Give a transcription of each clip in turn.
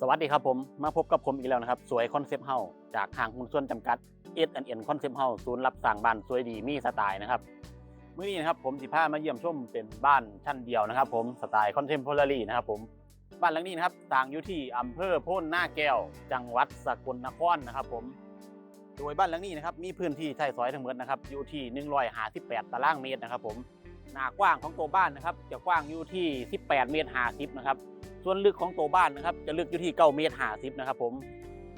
สวัสดีครับผม มาพบกับผมอีกแล้วนะครับ สวยคอนเซปต์เฮาจากทางหุ้นส่วนจำกัด S N Cons e p t House ศูนย์รับสั่งบ้านสวยดีมีสไตล์นะครับเมื้อนี้นะครับผมสิพามาเยี่ยมชมเป็นบ้านชั้นเดียวนะครับ ผมสไตล์คอนเทมพอร์รี่นะครับผมบ้านหลังนี้นะครับต่างอยู่ที่อำเภอโพ้นหน้าแก้ว จังหวัดสกลนครนะครับ ผม โดยบ้านหลังนี้นะครับมีพื้นที่ใช้สอยทั้งหมดนะครับอยู่ที่158ตารางเมตรนะครับ ผมหน้ากว้างของตัวบ้านนะครับจะกว้างอยู่ที่ 18 เมตร50นะครับ ส่วนลึกของตัวบ้านนะครับจะลึกอยู่ที่9เมตร50นะครับผม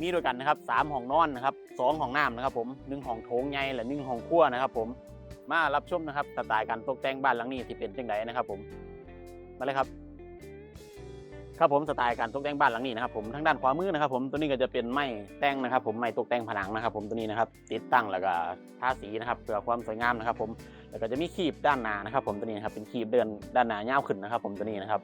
มีด้วยกันนะครับ3ห้องนอนนะครับ2ห้องน้ำนะครับผม1ห้องโถงใหญ่และ1ห้องครัวนะครับผมมารับชมนะครับสไตล์การตกแต่งบ้านหลังนี้ที่เป็นจังไดนะครับผมมาเลยครับ ครับผมสไตล์การตกแต่งบ้านหลังนี้นะครับผมทางด้านขวามือนะครับผมตัวนี้ก็จะเป็นไม้แต่งนะครับ ผมไม้ตกแต่งผนังนะครับ ผมตัวนี้นะครับ ติดตั้งแล้วก็ทาสีนะครับเพื่อความสวยงามนะครับ ผมแล้วก็จะมีคีบด้านหน้านะครับ ผมตัวนี้นะครับเป็นคีบเดินด้านหน้ายาวขึ้นนะครับ ผมตัวนี้นะครับ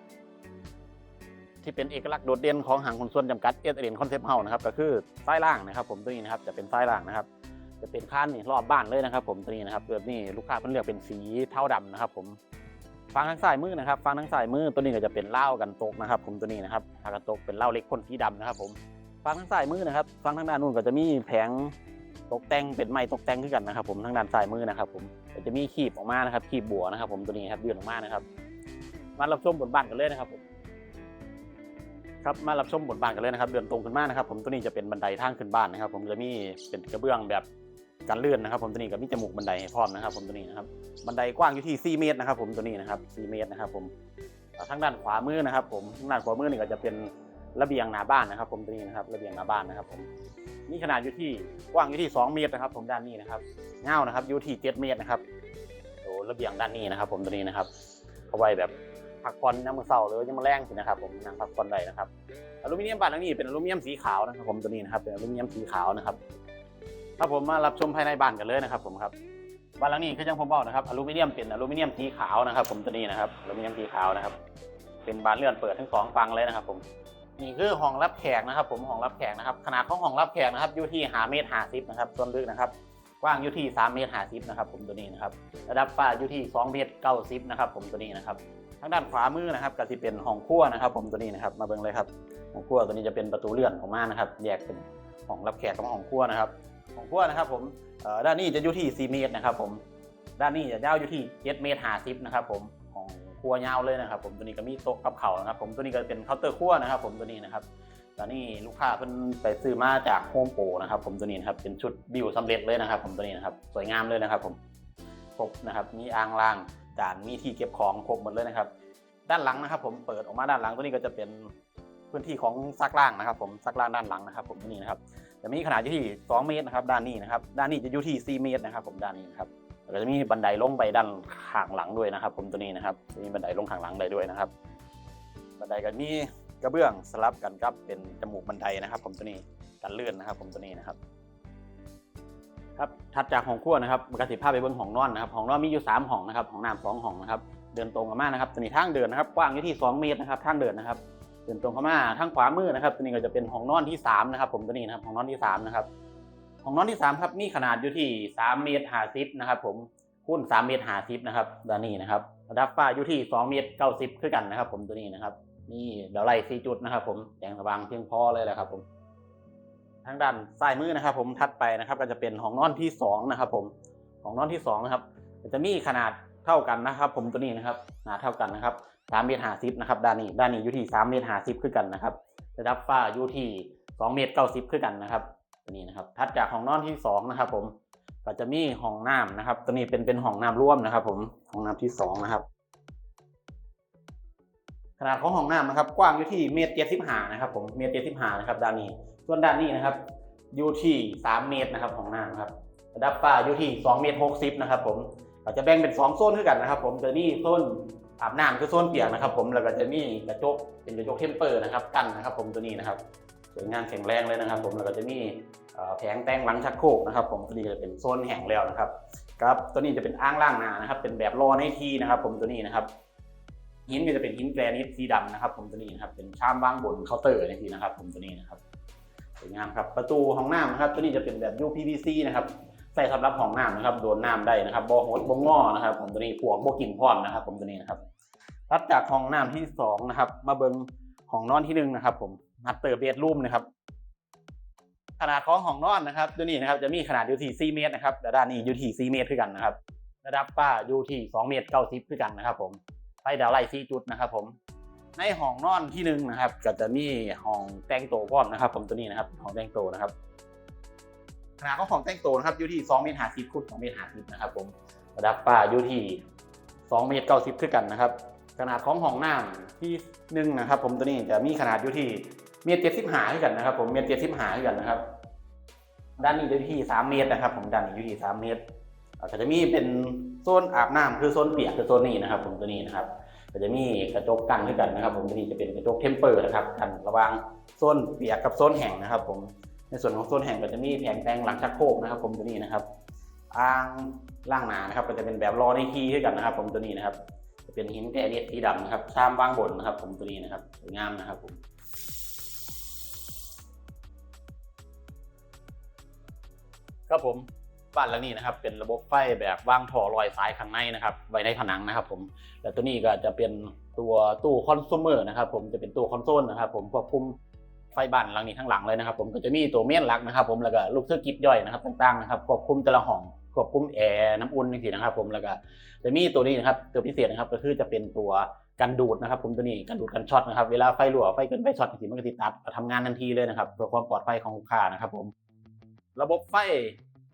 ที่เป็นเอกลักษณ์โดดเด่นของหางคนส่วนจำกัดเอสเอ็นคอนเซปต์เฮานะครับก็คือใต้ล่างนะครับ ผมตัวนี้นะครับจะเป็นใต้ล่างนะครับ จะเป็นข้านนี่รอบบ้านเลยนะครับ ผมตัวนี้นะครับแบบนี้ลูกค้าเพิ่นเลือกเป็นสีเทาดำนะครับ ผมฟังทางซ้ายมือนะครับฟังทางซ้ายมือตัวนี้ก็จะเป็นเหล้ากันตกนะครับ ผมตัวนี้นะครับถ้ากันตกเป็นเหล้าเล็กพ่นสีดำนะครับผมฟังทางซ้ายมือนะครับฟังทางด้านนู้นก็จะมีแผงตกแต่งเป็นไม้ตกแต่งขึ้นกันนะครับ ผมทางด้านซ้ายมือนะครับ ผมจะมีขีบออกมานะครับขีบบัวนะครับ ผมตัวนี้ครับยื่นออกมานะครับ มารับชมบนบ้านกันเลยนะครับผม ครับมารับชมบทบาทกันเลยนะครับเดินตรงขึ้นมานะครับ ผมตัวนี้จะเป็นบันไดทางขึ้นบ้านนะครับ ผมจะมีเป็นกระเบื้องแบบกันเลื่อนนะครับ ผมตัวนี้กับมีจมูกบันไดให้พร้อมนะครับ ผมตัวนี้นะครับบันไดกว้างอยู่ที่4เมตรนะครับ ผมตัวนี้นะครับ4เมตรนะครับ ผมทางด้านขวามือนะครับ ผมทางด้านขวามือนี่ก็จะเป็นระเบียงหน้าบ้านนะครับ ผมตัวนี้นะครับระเบียงหน้าบ้านนะครับ ผมมีขนาดอยู่ที่กว้างอยู่ที่ 2 เมตรนะครับ ผมด้านนี้นะครับเงานะครับอยู่ที่7เมตรนะครับโอ้ระเบียงด้านนี้นะครับ ผมตัวนี้นะครับเอาไว้แบบ พักผ่อนยามมื้อเช้าหรือยังมื้อแรงสินะครับผมนั่งพักผ่อนได้นะครับอลูมิเนียมบานหลังนี้เป็นอลูมิเนียมสีขาวนะครับผมตัวนี้นะครับเป็นอลูมิเนียมสีขาวนะครับครับผมมารับชมภายในบ้านกันเลยนะครับ ผมครับบ้านหลังนี้คือจังผมบอกนะครับอลูมิเนียมเป็นอลูมิเนียมสีขาวนะครับ ผมตัวนี้นะครับอลูมิเนียมสีขาวนะครับ เป็นบานเลื่อนเปิดทั้งสองฝั่งเลยนะครับ ผมนี่คือห้องรับแขกนะครับ ผมห้องรับแขกนะครับขนาดของห้องรับแขกนะครับอยู่ที่หาเมตรหาสิบนะครับส่วนลึกนะครับกว้างอยู่ที่3เมตร50นะครับ ผมตัวนี้นะครับ ระดับฝ้าอยู่ที่2เมตร90นะครับ ผมตัวนี้นะครับ ทางด้านขวามือนะครับก็จะเป็นห้องครัวนะครับ ผมตัวนี้นะครับ มาเบิ่งเลยครับห้องครัวตัวนี้จะเป็นประตูเลื่อนออกมานะครับ แยกเป็นห้องรับแขกกับห้องครัวนะครับห้องครัวนะครับผมด้านนี้จะอยู่ที่4เมตรนะครับ ผมด้านนี้จะยาวอยู่ที่7เมตร50นะครับ ผมห้องครัวยาวเลยนะครับ ผมตัวนี้ก็มีโต๊ะกับเข่านะครับ ผมตัวนี้ก็เป็นเคาน์เตอร์ครัวนะครับ ผมตัวนี้นะครับตอนนี้ลูกค้าเพิ่นไปซื้อมาจากโฮมโปรนะครับ ผมตัวนี้นะครับเป็นชุดบิวสำเร็จเลยนะครับ ผมตัวนี้นะครับ สวยงามเลยนะครับ ผมครบนะครับ มีอ่างล่าง จานมีที่เก็บของครบหมดเลยนะครับ ด้านหลังนะครับ ผมเปิดออกมาด้านหลังตัวนี้ก็จะเป็นพื้นที่ของซักล่างนะครับ ผมซักล่างด้านหลังนะครับ ผมตัวนี้นะครับจะมีขนาดอยู่ที่ 2 เมตรนะครับ ด้านนี้นะครับ ด้านนี้จะอยู่ที่ 4 เมตรนะครับ ผมด้านนี้นะครับแล้วก็จะมีบันไดลงไปด้านข้างหลังด้วยนะครับ ผมตัวนี้นะครับจะมีบันไดลงข้างหลังได้ด้วยนะครับ บันไดก็มีกระเบื้องสลับกันครับเป็นจมูกบันไดนะครับ ผมตัวนี้กันเลื่อนนะครับ ผมตัวนี้นะครับ ครับถัดจากห้องครัวนะครับมันก็สิพาพไปเบิ้งห้องนอนนะครับห้องนอนมีอยู่สามห้องนะครับห้องน้ำสองห้องนะครับเดินตรงกันมานะครับตัวนี้ทางเดินนะครับกว้างอยู่ที่ 2 เมตรนะครับทางเดินนะครับเดินตรงเข้ามาทางขวามือนะครับตัวนี้ก็จะเป็นห้องนอนที่3นะครับผมตัวนี้นะครับห้องนอนที่3นะครับห้องนอนที่3ครับมีขนาดอยู่ที่ 3 เมตร50นะครับผมคูณ3เมตร50นะครับด้านนี้นะครับระดับฝ้าอยู่ที่ 2 เมตรเก้าสิบคือกันนะครับ ผมตัวนี้นะครับ นี่เดี๋ยวไล่สี่จุดนะครับ ผมแสงสว่างเพียงพอเลยแหละครับผม ทางด้านซ้ายมือนะครับ ผมทัดไปนะครับก็จะเป็นห้องนอนที่สองนะครับ ผมห้องนอนที่สองนะครับจะมีขนาดเท่ากันนะครับ ผมตัวนี้นะครับขนาดเท่ากันนะครับสามเมตรห้าสิบนะครับด้านนี้ด้านนี้อยู่ที่สามเมตรห้าสิบคือกันนะครับระดับฝ้าอยู่ที่สองเมตรเก้าสิบคือกันนะครับตัวนี้นะครับถัดจากห้องนอนที่สองนะครับ ผมก็จะมีห้องน้ำนะครับตัวนี้เป็นเป็นห้องน้ำร่วมนะครับ ผมห้องน้ำที่สองนะครับขนาดของห้องน้ำนะครับ กว้างอยู่ที่เมตรเจ็ดสิบห้านะครับ ผมเมตรเจ็ดสิบห้านะครับด้านนี้ ส่วนด้านนี้นะครับอยู่ที่สามเมตรนะครับของน้ำครับระดับฝ้าอยู่ที่สองเมตรหกสิบนะครับผมเราจะแบ่งเป็นสองโซนด้วยกันนะครับ ผมจะมีโซนอาบน้ำคือโซนเปียกนะครับ ผมแล้วก็จะมีกระจกเป็นกระจกเทมเปอร์นะครับกันนะครับ ผมตัวนี้นะครับสวยงามแข็งแรงเลยนะครับ ผมแล้วก็จะมีแผงแต้งหลังชักโครกนะครับ ผมตัวนี้จะเป็นโซนแห้งแล้วนะครับครับตัวนี้จะเป็นอ่างล่างนานะครับ เป็นแบบรอในที่นะครับ ผมตัวนี้นะครับหินก็จะเป็นหินแกรนิตสีดำนะครับ ผมตัวนี้นะครับเป็นชามวางบนเคาน์เตอร์ในที่นะครับ ผมตัวนี้นะครับ สวยงามครับประตูห้องน้ำนะครับตัวนี้จะเป็นแบบ UPVC นะครับใส่สำหรับห้องน้ำนะครับโดนน้ำได้นะครับบ่หดบ่งอนะครับ ผมตัวนี้พวกบ่กินพร้อมนะครับ ผมตัวนี้นะครับถัดจากห้องน้ำที่สองนะครับ มาเบิ้งห้องนอนที่หนึ่งนะครับ ผมมัตเตอร์เบดรูมนะครับขนาดของห้องนอนนะครับตัวนี้นะครับจะมีขนาดอยู่ที่4เมตรนะครับแต่ด้านนี้อยู่ที่4เมตรคือกันนะครับ ระดับฝ้าอยู่ที่2เมตร90คือกันนะครับ ผมไฟดาวไลท์4จุดนะครับ ผม ในห้องนอนที่หนึ่งนะครับ ก็จะมีห้องแต่งโตวพร้อมนะครับผมตัวนี้นะครับห้องแต่งโตวนะครับขนาดของห้องแต่งโตวนะครับอยู่ที่2เมตร50คูณ2เมตร50นะครับผมระดับฝ้าอยู่ที่2เมตร90คือกันนะครับ ขนาดของห้องน้ำที่หนึ่งนะครับ ผมตัวนี้จะมีขนาดอยู่ที่เมตรเจ็ดสิบห้าคือกันนะครับ ผมเมตรเจ็ดสิบห้าคือกันนะครับ ด้านนี้อยู่ที่สามเมตรนะครับ ผมด้านนี้อยู่ที่สามเมตรก็จะมีเป็นโซนอาบน้ำคือโซนเปียกคือโซนนี้นะครับ ผมตัวนี้นะครับ ก็จะมีกระจกกันด้วยกันนะครับ ผมตัวนี้จะเป็นกระจกเทมเปอร์นะครับกันระหว่างโซนเปียกกับโซนแห้งนะครับ ผมในส่วนของโซนแห้งก็จะมีแผงแปรงหลังชักโครกนะครับ ผมตัวนี้นะครับอ่างล่างหนานะครับก็จะเป็นแบบรอในคีด้วยกันนะครับ ผมตัวนี้นะครับจะเป็นหินแกรนิตสีดำนะครับชามวางบนนะครับ ผมตัวนี้นะครับสวยงามนะครับผมครับผม บ้านหลังนี้นะครับเป็นระบบไฟแบบวางท่อลอยสายข้างในนะครับไว้ในผนังนะครับผมและตัวนี้ก็จะเป็นตัวตู้คอน sumer นะครับผมจะเป็นตู้คอนโซลนะครับผมควบคุมไฟบ้านหลังนี้ทั้งหลังเลยนะครับผมก็จะมีตัวเมนหลักนะครับผมแล้วก็ลูกเสื้อกิฟย่อยนะครับต่างๆนะครับควบคุมแต่ละห้องควบคุมแอร์น้ำอุ่นนี่นะครับผมแล้วก็จะมีตัวนี้นะครับตัวพิเศษนะครับก็คือจะเป็นตัวกันดูดนะครับผมตัวนี้กันดูดกันช็อตนะครับเวลาไฟรั่วไฟเกินไฟช็อตสิมันก็ติดตัดทำงานทันทีเลยนะครับเพื่อความปลอดภัยของลูกค้านะครับผมระบบไฟ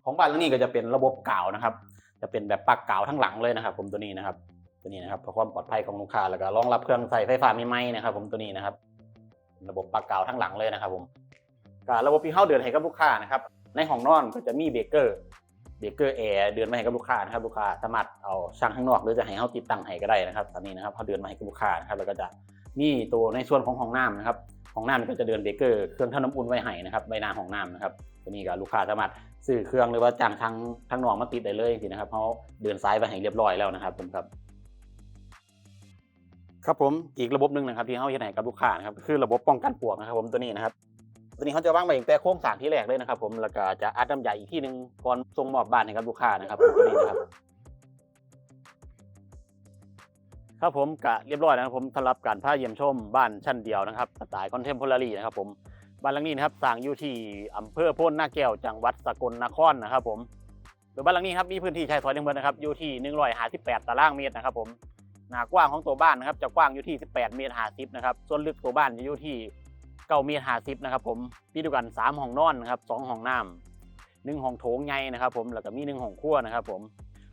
ของบ้านหลังนี้ก็จะเป็นระบบกาวนะครับ จะเป็นแบบปักกาวทั้งหลังเลยนะครับ ผมตัวนี้นะครับ ตัวนี้นะครับเพื่อความปลอดภัยของลูกค้าแล้วก็รองรับเครื่องใส่ไฟฟ้าไม่ไหม้นะครับ ผมตัวนี้นะครับ ระบบปักกาวทั้งหลังเลยนะครับ ผมก็ระบบที่เข้าเดือนให้กับลูกค้านะครับ ในห้องนอนก็จะมีเบเกอร์เบเกอร์แอร์เดือนมาให้กับลูกค้านะครับลูกค้าสามารถเอาช่างข้างนอกหรือจะให้เขาติดตั้งให้ก็ได้นะครับตอนนี้นะครับเขาเดือนมาให้กับลูกค้านะครับแล้วก็จะมีตัวในส่วนของห้องน้ำนะครับ ห้องน้ำก็จะเดือนเบเกอร์เครื่องทำน้ำอุ่นไว้ให้นะครับใบหน้าห้องน้ำนะครับตัวนี้ก็ลูกค้าสามารถซื้อเครื่องหรือว่าจ้างทางทางนอกมาติดได้เลยจริงๆนะครับเขาเดือนซ้ายไปให้เรียบร้อยแล้วนะครับผมครับครับผมอีกระบบหนึ่งนะครับที่เขาเฮ็ดให้กับลูกค้านะครับคือระบบป้องกันปลวกนะครับ ผมตัวนี้นะครับตัวนี้เขาจะวางไว้ตั้งแต่โครงสร้างที่แรกเลยนะครับ ผมแล้วก็จะอัดน้ำใหญ่อีกที่หนึ่งก่อนส่งมอบบ้านให้กับลูกค้านะครับตัวนี้นะครับ ครับผมกะเรียบร้อยนะครับผมสำหรับการพาเยี่ยมชมบ้านชั้นเดียวนะครับสไตล์คอนเทมพอรารีนะครับผมบ้านหลังนี้นะครับสร้างอยู่ที่อำเภอโพ้นนาแก้วจังหวัดสกลนครนะครับผมโดยบ้านหลังนี้ครับมีพื้นที่ใช้สอยทั้งหมดนะครับอยู่ที่ 158 ตารางเมตรนะครับผมหน้ากว้างของตัวบ้านนะครับจะกว้างอยู่ที่ 18 เมตร50นะครับส่วนลึกตัวบ้านจะอยู่ที่เก้าเมตรห้าสิบนะครับผมมีด้วยกันสามห้องนอนนะครับสองห้องน้ำหนึ่งห้องโถงใหญ่นะครับผมแล้วก็มีหนึ่งห้องครัวนะครับผม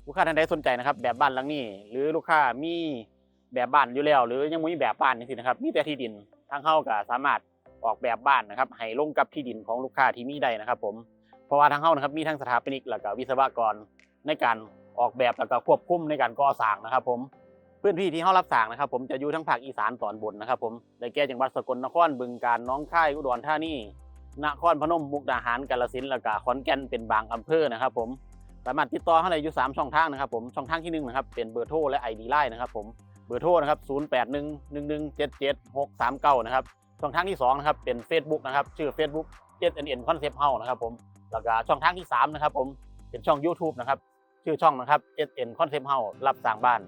ลูกค้าท่านใดสนใจนะครับแบบบ้านหลังนี้ หรือลูกค้ามี แบบบ้านอยู่แล้ว หรือยังไม่มีแบบบ้านนี่สินะครับมีแต่ที่ดินทางเข้าก็สามารถออกแบบบ้านนะครับให้ลงกับที่ดินของลูกค้าที่มีได้นะครับ ผมเพราะว่าทางเข้านะครับมีทั้งสถาปนิกแล้วก็วิศวกรในการออกแบบแล้วก็ควบคุมในการก่อสร้างนะครับ ผมพื้นที่ที่เขารับสร้างนะครับ ผมจะอยู่ทั้งภาคอีสานตอนบนนะครับ ผมได้แก่จังหวัดสกลนครบึงกาฬน้องค่ายอุดรธานีนครพนมมุกดาหารกาฬสินธุ์และก็ขอนแก่นเป็นบางอำเภอนะครับ ผมสามารถติดต่อเข้าได้อยู่3ช่องทางนะครับ ผมช่องทางที่หนึ่งนะครับเป็นเบอร์โทรและ ID ไลน์นะครับ ผม บอร์โทรนะครับ 0811177639 นะครับ ช่องทางที่สองนะครับ เป็น Facebook นะครับ ชื่อ Facebook 7NN Concept House นะครับผม แล้วก็ช่องทางที่สามนะครับผม เป็นช่อง YouTube นะครับ ชื่อช่องนะครับ 7N Concept House รับสร้างบ้าน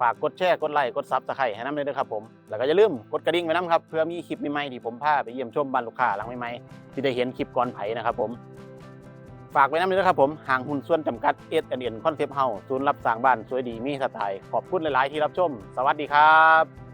ฝากกดแชร์ กดไลค์ กดซับสไครต์ให้น้ำเลยด้วยครับผม แล้วก็อย่าลืมกดกระดิ่งไว้น้ำครับ เพื่อมีคลิปใหม่ๆที่ผมพาไปเยี่ยมชมบ้านลูกค้าหลังใหม่ๆที่ได้เห็นคลิปก่อนไผนะครับผม ฝากไว้น้ำเลยด้นะครับผมห่างหุ่นส่วนจำกัดเอสแอนเอ็นคอนเซปต์เฮาศูนย์รับสร้างบ้านสวยดีมีสไตล์ขอบคุณหลาย ๆ ที่รับชม สวัสดีครับ